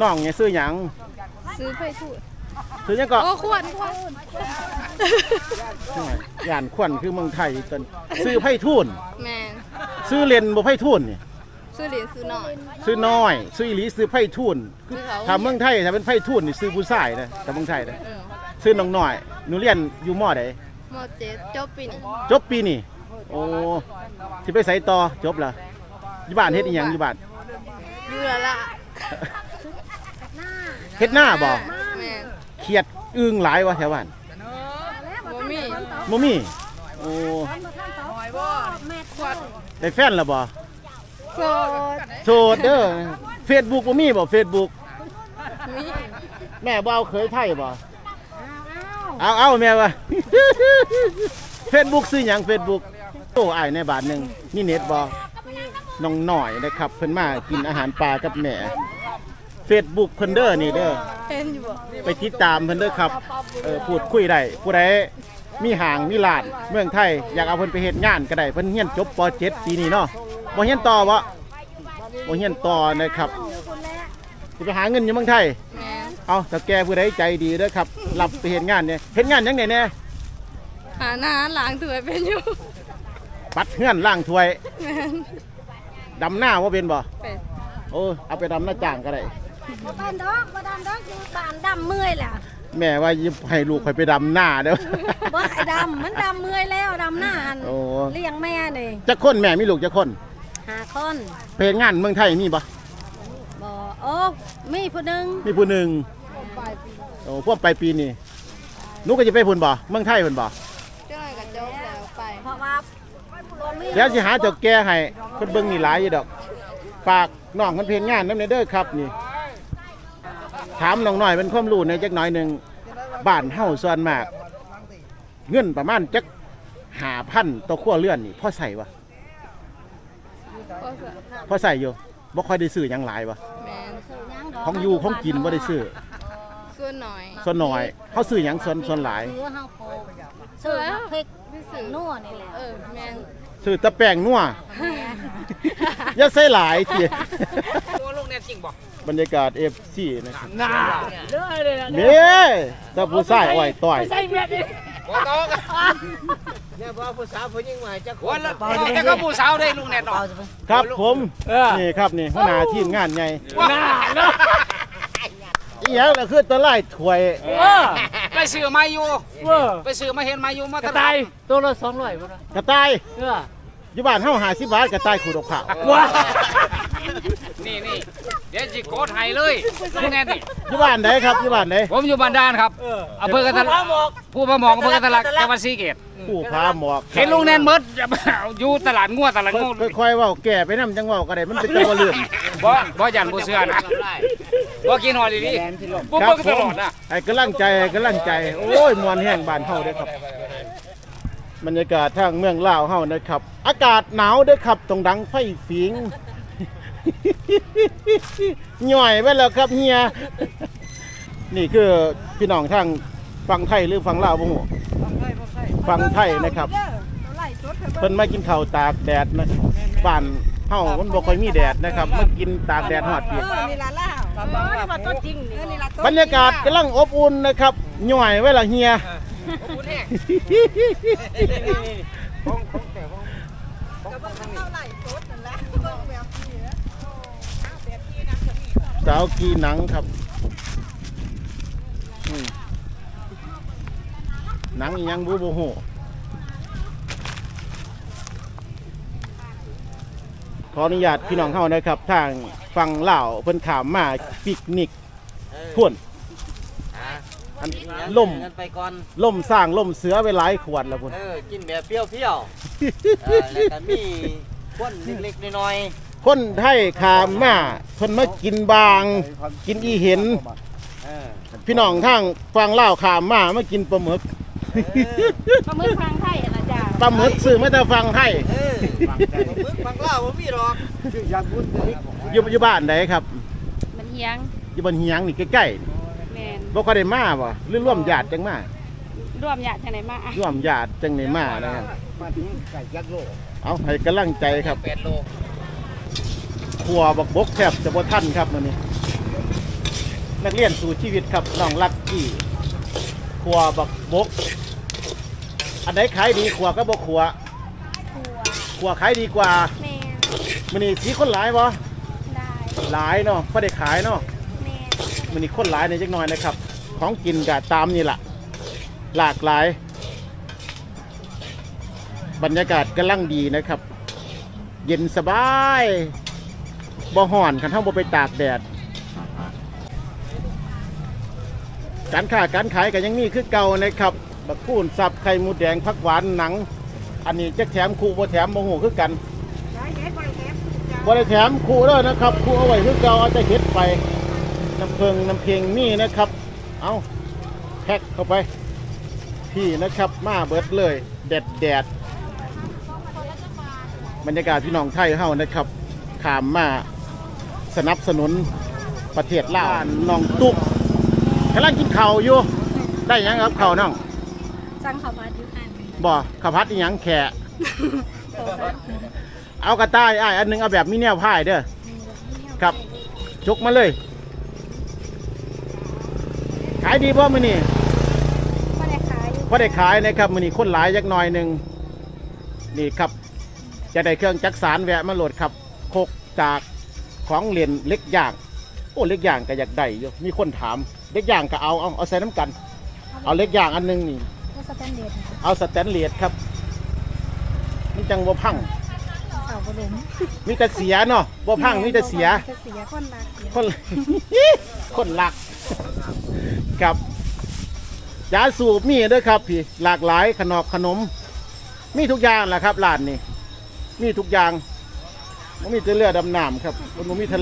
น้องเนี่ยซื้อหยังซื้อไฟถูดซื้อหยังก็โอ้ขวดขวดย่านขวัญคือเมืองไทยตนซื้อไผ่ทูนแมนซื้อเลนบ่ไผ่ทูนนี่ซื้อเหรียญซื้อหน่อยซื้อน้อย ซื้ออีหลีซื้อไผ่ทูนซื้อเขาถ้าเมืองไทยถ้าเป็นไผ่ทูนนี่ซื้อผู้ชายนะแต่เมืองไทยนะเออซื้อน้องน้อยหนูเรียนอยู่มอใดหมดเจ็ดจบปีนี้จบปีนี่โอ้สิไปไสต่อจบแล้วอยู่บ้านเฮ็ดอีหยังอยู่บ้าน อยู่และละ เฮ็ดหน้าบ่แมนเครียดอึ้งหลายวะแถวบ้านบ่มีบ่มีโอ้ขวดได้แฟนแล้วบ่โสดโสดเด้อ Facebook บ่มีบ่ Facebook มีแม่บ่เอาเคยไทยบ่เอาเอาแม่ว่า Facebook ซื้อหยัง Facebook โอ้อ้ายในบาทหนึงนี่เน็ตบ่น้องหน่อยนะครับ เพิ่นมากินอาหารปลากับแม่ Facebook เพิ่นเด้อนี่เด้อเห็นอยู่บ่ไปติดตามเพิ่นเด้อครับเออพูดคุยได้ผู้ใดมีห่างมีลานเมืองไทยอยากเอาเพิ่นไปเฮ็ดงานก็ได้เพิ่นเรียนจบป .7 ปีนี้เนาะบ่เรียนต่อบ่บ่เรียนต่อนะครับสิไปหาเงินอยู่เมืองไทยแมนเอาถ้าแกผู้ใดใจดีเด้อครับรับไปเฮ็ดงานเนี่ยเฮ็ดงานหยังไงแน่หาหน้าล้างตัวเป็นอยู่ปัดเฮือนล้างถ้วยแมนดำหน้าบ่เป็นบ่เป็นโอ้เอาไปดำหน้าจ้างก็ได้ บ่บ้านดอกบ่ดำดอกอยู่บ้านดำเมื่อยแหละแม่ว่ายิบให้ลูกข่อยไปดำหน้าเด้อ บ่ให้ดำมันดำเมื่อยแล้วดำหน้าหันโอ้ เลี้ยงแม่นี่จักคนแม่มีลูกจักคน หาคนไปเฮ็ดงานเมืองไทยมีบ่บ่โอ้มีผู้หนึงมีผู้หนึ่งโอ้พวกไปปีนี้หนูก็จะไปพุ่นบ่เมืองไทยพุ่นบ่เจ้าหน่อยก็จบแล้วไป เพราะว่าบ่มีเดี๋ยวสิหาเจ้าแก่ให้เพิ่นเบิ่งนี่หลายอยู่ดอกฝากน้องเพิ่นเพลงงานนำเด้อครับนี่ ถามน้องหน่อยเป็นความรู้ในอยจักหน่อยหนึงบ้านเฮาส่วนมาก เงินประมาณจัก5,000ต่อครัวเรือนนี่พอใส่บ่ก็สพอใส่อยู่บ่ค่อยได้ซื้อหยังหลายบ่แมนของอยู่ของกินบ่ได้ซื้อส่วนหน่อยส่วนน้อยเฮาซื้อหยังส่วนส่วนหลาย ซื้อเฮาโคซื้อน้ำพริกพี่สื่อนัวนี่แหละเออแมนซื้อแตะแป้งนัวอย่าใส่หลายที ตัวลูกเนี่ยจริงบอก บรรยากาศ FC นะครับน่าเบ้ถ้าผู้ชายอ้อยต่อยบอกต่อกันเนี่ยพอผู้สาวผู้หญิงใหม่จะควันละแต่ก็ผู้สาวได้ลูกเนี่ยเนาะครับผมนี่ครับนี่หัวหน้าทีมงานใหญ่น่าเนาะอีหยังล่ะคือตะไลถ้วยไปซื้อมาอยู่ไปซื้อมาเห็นมาอยู่มาตลาดตัวละสองร้อยบ่นะกระต่ายเอออยู่บ้านเฮา50บาทกระต่ายขูดอกเผาว้า นี่นี่เดี๋ยวจิโกดให้เลยลูกเนี่ยนี่อยู่บ้านไหนครับอยู่บ้านไหนผมอยู่บ้านด้านครับอำเภอกันทะลักผู้พระหมอกอำเภอกันทะลักจังหวัดศรีเกตผู้พาหมอกเห็นลุงแนนเมดอยู่ตลาดงัวตลาดงูค่อยๆเว้าแก่ไปนำจังเว้าก็ได้มันเป็นตัวเลือกบ่บ่ยันบ่เชื่อนะบ่กินหอยดีๆบ่ครับเบิ่งผตมลอดนะให้กำลังใจให้กำลังใจโอ้ยมวนแห้งบ้านเฮาเด้อครับบรรยากาศทางเมืองลาวเฮานะครับ อากาศหนาวเด้อครับต้องดังไฟฝิง หน่อยไว้แล้วครับเฮีย นี่คือพี่น้องทางฝั่งไทยหรือฝั่งลาวบ่ฮู้ฝั่งไทยนะครับ เพิ่นมากินข้าวตากแดดนะบ้านเฮามันบ่ค่อยมีแดดนะครับมากินตากแดดฮอดเปียกบรรยากาศกำลังอบอุ่นนะครับหน่อยไว้ละเฮีย สาวกีหนังครับอืมหนังอิหยังบูโบโหขออนุญาตพี่น้องเข้านะครับ ทางฟังเล่าวเพิ่นขามมาปิกนิกพ่วน อันล่มกันไปก่อนล่มสร้างล่มเสือไปหลายขวดแล้วพุ่นเออกินแบบเปรี้ยวๆเออแล้วก็มีควนเล็กๆน้อยคนไทยขามมาเพิ่นมากินบาง กินอีเห็นๆเออพี่น้องทางฟังเล่าวขามมามากินปลาหมึกปลาหมึกทางไทยอะนะจ๊ะปลาหมึกซื้อมาแต่ฟังไทยเออมึกฟังเล่าบ่มีหรอกอยู่อยู่บ้านไหนครับมันเฮียงอยู่บนเฮียงนี่ใกล้แมนๆบ่ค่อยได้มาบ่หรือร่วมญาติจังมาร่วมญาติทางไหนมาอะร่วมญาติจังได้มานะครับเอาให้กำลังใจครับ8โลครัวบักบกแทบจะบ่ทันครับมื้อนี้ นักเรียนสู่ชีวิตครับน้องลักกี้ครัวบักบก อันไหนขายดีครัวก็บอกครัวทัวครัวขายดีกว่าแมนมันนี่สีคนหลายบ่ได้หลายเนาะพอได้ขายเนาะแมนมันนี่คนหลายในอยจักหน่อยนะครับ ของกินกะตามนี่แหละหลากหลาย บรรยากาศกำลังดีนะครับ เย็นสบายบ่ห่อนคันเท่าบ่ไปตากแดด การค้าการขายก็ยังมีคือเก่านะครับบักคูนสับไข่หมูแดงผักหวานหนัง อันนี้จะแถมคู่บ่แถมบ่ฮู้คือกันบ่ได้แถมคู่เด้อนะครับคู่เอาไว้คือเก่าเอาแต่เฮ็ดไป น้ำเพิงน้ำเพียงนี่นะครับ เอาแพ็คเข้าไป พี่นะครับมาเบิดเลย แดดแดดบรรยากาศพี่น้องไทยเฮานะครับขามมาสนับสนุนประเทศลาวน้องตุ๊กกำลังกินข้าวอยู่ ได้หยังครับข้าวน้องจังเขามาอยู่หันบ่ข้าวผัดอีหยังแขะเอากระต่ายอ้ายอันหนึงเอาแบบมีแนวพายเด้อ ครับจกมาเลยขายดีบ่มื้อนี้ไม่ได้ขายอยู่พอได้ขายนะครับมื้อนี้คนหลายจักหน่อยหนึงนี่ครับ จะได้เครื่องจักสารแวะมาโหลดครับโคกจากของเล่นเล็กย่างโอ้เล็กย่างก็อยากได้อยู่มีคนถามเล็กย่างก็เอาเอาเอาใส่น้ำกัน เอาเล็กย่างอันหนึงนี่ ก็สแตนเดร์ดนะคะเอาสแตนเลสครับมันจังบ่พังเสาบลุมมีแต่เสียเนาะบ่พังมีแต่เสีย จะเสียคนรักเสียคน คนหลัก ครับยาสูบมีเด้วยครับพี่หลากหลายขนมขนม มีทุกอย่างแหละครับร้านนี้ มีทุกอย่างมันมีแต่เลือดำน้ำครับมันบ่มีทะเล